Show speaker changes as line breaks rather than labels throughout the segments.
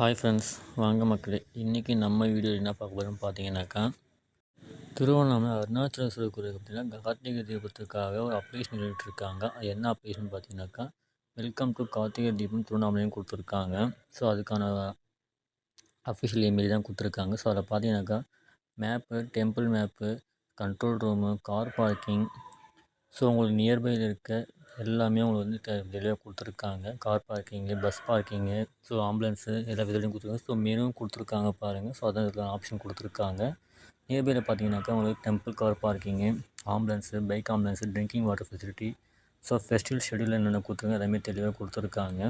Hi friends வாங்க மக்களே. இன்றைக்கி நம்ம வீடியோ என்ன பார்க்க போகிறோம்னு பார்த்தீங்கன்னாக்கா திருவண்ணாமலை அருணாச்சலேஸ்வரர் கோயிலுக்கு பார்த்தீங்கன்னா கார்த்திகை தீபத்துக்காக ஒரு அப்ளிகேஷன் இருக்காங்க அது என்ன அப்ளிகேஷன் பார்த்தீங்கன்னாக்கா வெல்கம் டு கார்த்திகை தீபம் திருவண்ணாமலையும் கொடுத்துருக்காங்க. ஸோ அதுக்கான அஃபிஷியல் இமெயில் தான் கொடுத்துருக்காங்க. ஸோ அதில் பார்த்தீங்கன்னாக்கா map temple map control room car parking so உங்களுக்கு நியர்பையில் இருக்க எல்லாமே அவங்களுக்கு வந்து தெ தெளிவாக கொடுத்துருக்காங்க. Car parking bus parking so ambulance எல்லா விதத்துலையும் கொடுத்துருக்காங்க. ஸோ மெனுவும் கொடுத்துருக்காங்க பாருங்கள் ஸோ அதான் இதுக்கான ஆப்ஷன் கொடுத்துருக்காங்க. நியர்பையில் பார்த்தீங்கன்னாக்கா உங்களுக்கு temple car parking ambulance bike ambulance drinking water facility so festival schedule என்னென்ன கொடுத்துருக்காங்க எல்லாமே தெளிவாக கொடுத்துருக்காங்க.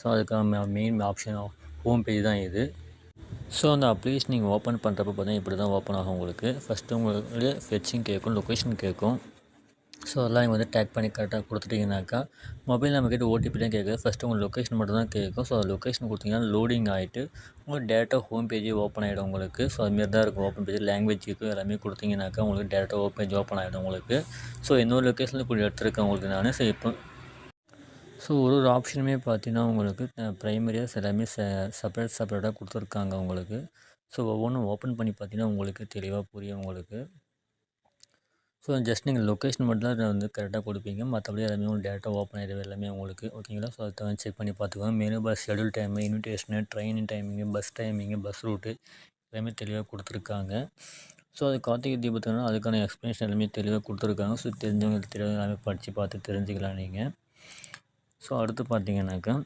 ஸோ அதுக்கான மெயின் ஆப்ஷன் ஹோம் பேஜ் தான் இது. ஸோ அந்த அப்ளிகேஷன் நீங்கள் ஓப்பன் பண்ணுறப்ப பார்த்தீங்கன்னா இப்படி தான் ஓப்பன் ஆகும் உங்களுக்கு. ஃபஸ்ட்டு உங்களுக்கு ஃபெச்சிங் கேட்கும் லொக்கேஷன் கேட்கும். ஸோ அதெல்லாம் நீங்கள் வந்து டேக் பண்ணி கரெக்டாக கொடுத்துட்டிங்கனாக்கா மொபைல் நம்ம கிட்ட ஓடிபி தான் கேட்குது. ஃபஸ்ட்டு உங்கள் லொக்கேஷன் மட்டும் தான் கேட்கும் ஸோ லொக்கேஷன் கொடுத்தீங்கன்னா லோடிங் ஆகிட்டு உங்களுக்கு டேரெக்டாக ஹோம் பேஜே ஓப்பன் ஆகிடும் உங்களுக்கு. ஸோ அதுமாரி தான் இருக்கும். ஓப்பன் பேஜ் லாங்குவேஜ் இருக்கும் எல்லாமே கொடுத்தீங்கனாக்கா உங்களுக்கு டேரெக்டாக ஓப்பன் பேஜ் ஓப்பன் ஆகிடும் உங்களுக்கு. ஸோ இன்னொரு லொக்கேஷனில் இப்படி எடுத்துருக்கேன் உங்களுக்கு நான். ஸோ இப்போ ஸோ ஒரு ஒரு ஆப்ஷனுமே பார்த்தீங்கன்னா உங்களுக்கு ப்ரைமரியாக எல்லாமே ச செப்பரேட் செப்பரேட்டாக கொடுத்துருக்காங்க உங்களுக்கு. ஸோ ஒவ்வொன்றும் ஓப்பன் பண்ணி பார்த்தீங்கன்னா உங்களுக்கு தெளிவாக புரியும் உங்களுக்கு. ஸோ ஜஸ்ட் நீங்கள் லொக்கேஷன் மட்டும் தான் வந்து கரெக்டாக கொடுப்பீங்க. மற்றபடி எல்லாமே உங்களுக்கு டேரெக்டாக ஓப்பன் ஆகிடுது எல்லாமே உங்களுக்கு ஓகேங்களா ஸோ அதை செக் பண்ணி பார்த்துக்கோங்க. Menu bus schedule time invitation train timing bus timing bus route எல்லாமே தெளிவாக கொடுத்துருக்காங்க. ஸோ அது கார்த்திகை தீபத்துக்குனா அதுக்கான எக்ஸ்ப்ளனேஷன் எல்லாமே தெளிவாக கொடுத்துருக்காங்க. ஸோ தெரிஞ்சவங்களுக்கு தெளிவாக எல்லாமே படித்து பார்த்து தெரிஞ்சுக்கலாம் நீங்கள் ஸோ அடுத்து பார்த்தீங்கன்னாக்கா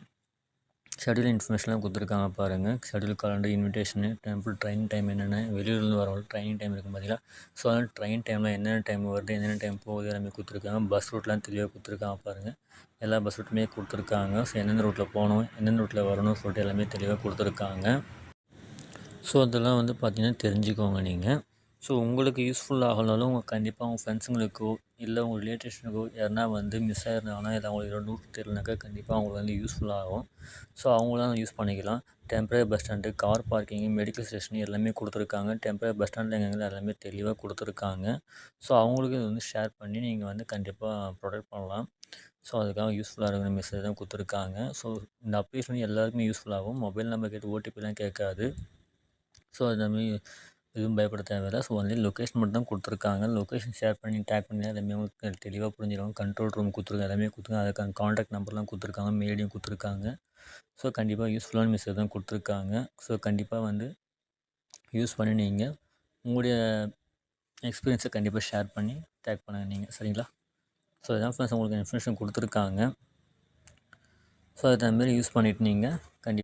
ஷெடியூல் இன்ஃபர்மேஷன்லாம் கொடுத்துருக்காங்க பாருங்கள் schedule calendar invitation temple train time என்னென்ன வெளியூர்லேருந்து வரவங்க ட்ரெயின் டைம் இருக்கும் பார்த்தீங்களா ஸோ அதனால் ட்ரெயின் டைமில் என்னென்ன டைம் வருது என்னென்ன டைம் போகுது எல்லாமே கொடுத்துருக்காங்க. பஸ் ரூட்லாம் தெளிவாக கொடுத்துருக்காங்க பாருங்கள் எல்லா பஸ் ரூட்டுமே கொடுத்துருக்காங்க. ஸோ எந்தெந்த ரூட்டில் போகணும் எந்தெந்த ரூட்டில் வரணும்னு சொல்லிட்டு எல்லாமே தெளிவாக கொடுத்துருக்காங்க. ஸோ அதெல்லாம் வந்து பார்த்திங்கன்னா தெரிஞ்சுக்கோங்க நீங்கள் ஸோ உங்களுக்கு யூஸ்ஃபுல் ஆகலனாலும் உங்கள் கண்டிப்பாக உங்கள் ஃப்ரெண்ட்ஸுங்களுக்கோ இல்லை உங்கள் ரிலேட்டிவ்ஸுக்கோ யாருனா வந்து மிஸ் ஆயிருந்தாங்கன்னா இல்லை அவங்களுக்கு ரெண்டு ரூட் தெரியலனாக்கா கண்டிப்பாக அவங்களுக்கு வந்து யூஸ்ஃபுல் ஆகும். ஸோ அவங்களாம் யூஸ் பண்ணிக்கலாம். Temporary bus stand car parking medical station எல்லாமே கொடுத்துருக்காங்க. டெம்பரரி பஸ் ஸ்டாண்டில் எங்கெங்கே எல்லாமே தெளிவாக கொடுத்துருக்காங்க. ஸோ அவங்களுக்கு இது வந்து ஷேர் பண்ணி நீங்கள் வந்து கண்டிப்பாக ப்ரொடெக்ட் பண்ணலாம். ஸோ அதுக்காக யூஸ்ஃபுல்லாக இருக்கிற மெசேஜ் தான் கொடுத்துருக்காங்க. ஸோ இந்த அப்ளிகேஷன் எல்லாருக்குமே யூஸ்ஃபுல்லாகும் மொபைல் நம்பர் கேட்டு ஓடிபிலாம் கேட்காது. ஸோ அதுமாரி எதுவும் பயப்பட தேவையில்ல. ஸோ ஒன்லி லொக்கேஷன் மட்டும் தான் கொடுத்துருக்காங்க. லொக்கேஷன் ஷேர் பண்ணி டேக் பண்ணி எல்லாமே உங்களுக்கு தெளிவாக புரிஞ்சிடும். கண்ட்ரோல் ரூம் கொடுத்துருக்காங்க. எல்லாமே கொடுத்துருக்காங்க. அதுக்கான காண்டாக்ட் நம்பர்லாம் கொடுத்துருக்காங்க. மெயிலையும் கொடுத்துருக்காங்க. ஸோ கண்டிப்பாக யூஸ்ஃபுல்லான மெசேஜ் தான் கொடுத்துருக்காங்க. ஸோ கண்டிப்பாக வந்து யூஸ் பண்ணி நீங்கள் உங்களுடைய எக்ஸ்பீரியன்ஸை கண்டிப்பாக ஷேர் பண்ணி டேக் பண்ணுங்கள் நீங்கள் சரிங்களா? ஸோ இதான் ஃப்ரெண்ட்ஸ் உங்களுக்கு இன்ஃபர்மேஷன் கொடுத்துருக்காங்க. ஸோ அதுமாரி யூஸ் பண்ணிவிட்டு நீங்கள் கண்டிப்பாக